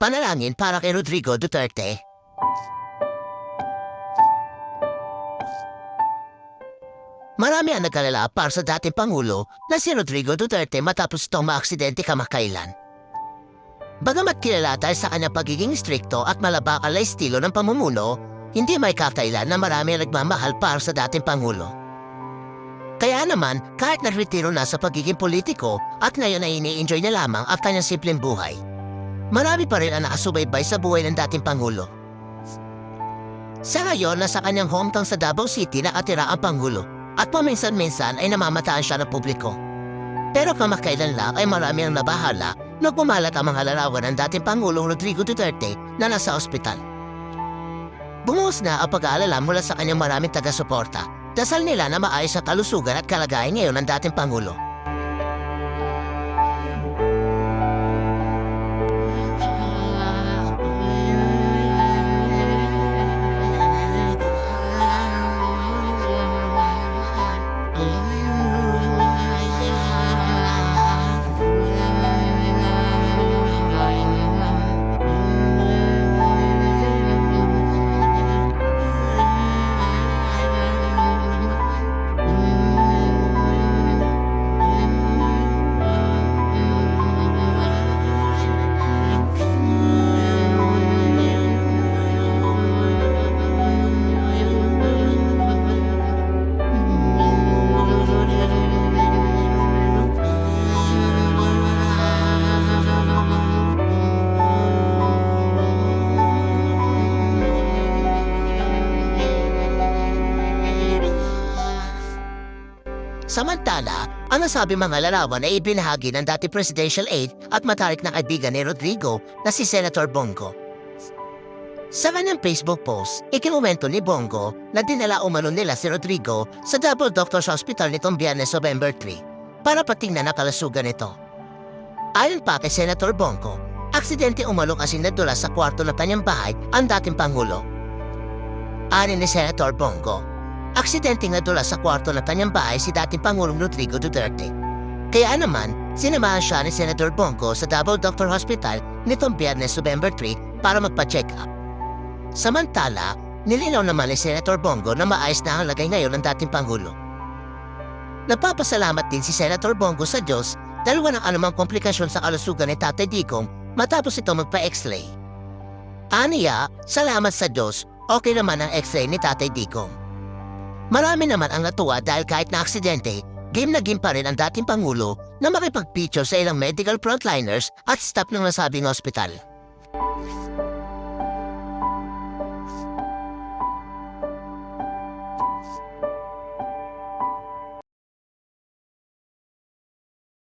Panalangin para kay Rodrigo Duterte. Marami ang nagkalala para sa dating Pangulo na si Rodrigo Duterte matapos itong maaksidente kamakailan. Bagamat kilala dahil sa kanyang pagiging strikto at malabakal na estilo ng pamumuno, hindi may kakailan na marami ang nagmamahal para sa dating Pangulo. Kaya naman, kahit nagretiro na sa pagiging politiko at ngayon ay ini-enjoy na lamang ang kanyang simpleng buhay, marami pa rin ang nakasubaybay sa buhay ng dating Pangulo. Sa ngayon, nasa kanyang hometown sa Davao City nakatira ang Pangulo at paminsan-minsan ay namamataan siya ng publiko. Pero kamakailan lang ay marami ang nabahala nung pumalat ang mga larawan ng dating Pangulong Rodrigo Duterte na nasa ospital. Bumuhos na ang pag-aalala mula sa kanyang maraming taga-suporta. Dasal nila na maayos sa kalusugan at kalagayan ngayon ng dating Pangulo. Samantala, ang nasabi mga larawan ay ibinahagi ng dati presidential aide at matarik na kaibigan ni Rodrigo na si Senator Bongo. Sa kanyang Facebook post, ikinuwento ni Bongo na dinala umano nila si Rodrigo sa Double Doctors Hospital nitong Biyernes November 3 para patingnan ang kalasugan nito. Ayon pa kay Senator Bongo, aksidente umano kasi nadula sa kwarto ng kanyang bahay ang dating Pangulo. Ani ni Senator Bongo, aksidenteng nadula sa kwarto ng kanyang bahay si dating Pangulong Rodrigo Duterte. Kaya naman, sinamahan siya ni Senator Bongo sa Davao Doctor Hospital nitong Biyernes November 3 para magpa-check up. Samantala, nilinaw naman ni Senator Bongo na maayos na ang lagay ngayon ng dating Pangulo. Nagpapasalamat din si Senator Bongo sa Diyos dahil walang anumang komplikasyon sa kalusugan ni Tatay Digong matapos ito magpa-x-ray. Aniya, salamat sa Diyos, okay naman ang x-ray ni Tatay Digong. Marami naman ang natuwa dahil kahit na aksidente, game na game pa rin ang dating Pangulo na makipag-picture sa ilang medical frontliners at staff ng nasabing ospital.